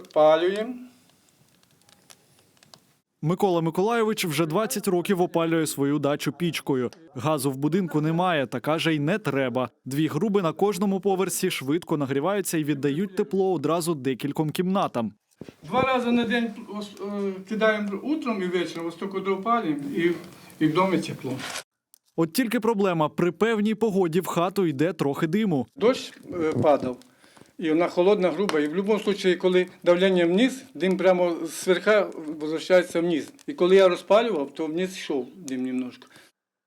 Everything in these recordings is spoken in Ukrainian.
Підпалюємо. Микола Миколайович вже 20 років опалює свою дачу пічкою. Газу в будинку немає, та каже, й не треба. Дві груби на кожному поверсі швидко нагріваються і віддають тепло одразу декільком кімнатам. Два рази на день е, кидаємо утром і вечором, ось тільки допалюємо і, і вдома тепло. От тільки проблема при певній погоді в хату йде трохи диму. Дощ е, падав, і вона холодна, груба. І в будь-якому випадку, коли давлення вниз, дим прямо з верха возвращається вниз. І коли я розпалював, то вниз йшов дим немножко.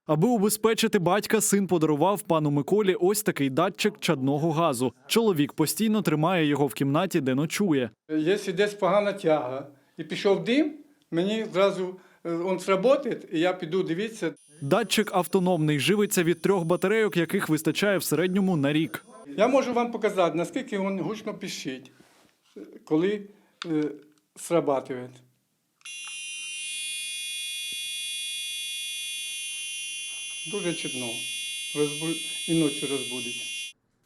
Аби убезпечити батька, син подарував пану Миколі ось такий датчик чадного газу. Чоловік постійно тримає його в кімнаті, де ночує. Якщо десь погана тяга і пішов дим, мені зразу е, він сработає, і я піду дивитися. Датчик автономний живиться від трьох батарейок, яких вистачає в середньому на рік. Я можу вам показати, наскільки він гучно пищить, коли е, срабатує. Дуже чутно. Розбу... І ночі розбудить.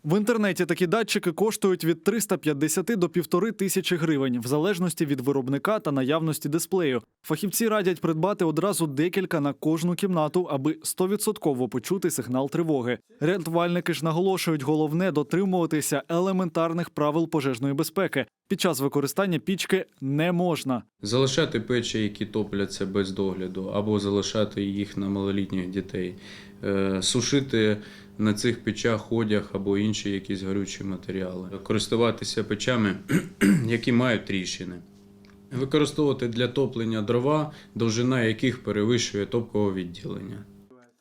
В інтернеті такі датчики коштують від 350 до півтори тисячі гривень, в залежності від виробника та наявності дисплею. Фахівці радять придбати одразу декілька на кожну кімнату, аби 100% почути сигнал тривоги. Рятувальники ж наголошують, головне дотримуватися елементарних правил пожежної безпеки. Під час використання пічки не можна. Залишати печі, які топляться без догляду, або залишати їх на малолітніх дітей, Е, сушити на цих печах одяг або інші якісь горючі матеріали, користуватися печами, які мають тріщини. Використовувати для топлення дрова, довжина яких перевищує топкове відділення.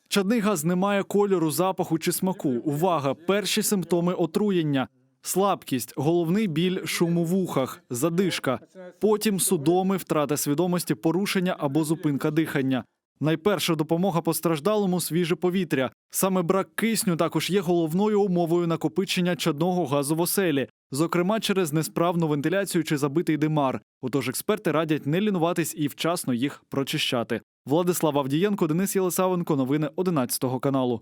Чадний газ не має кольору, запаху чи смаку. Увага! Перші симптоми отруєння. Слабкість, головний біль, шум у вухах, задишка. Потім судоми, втрата свідомості, порушення або зупинка дихання. Найперша допомога постраждалому свіже повітря. Саме брак кисню також є головною умовою накопичення чадного газу в оселі, зокрема через несправну вентиляцію чи забитий димар. Отож експерти радять не лінуватись і вчасно їх прочищати. Владислав Авдієнко, Денис Єлисавенко. Новини 11 каналу.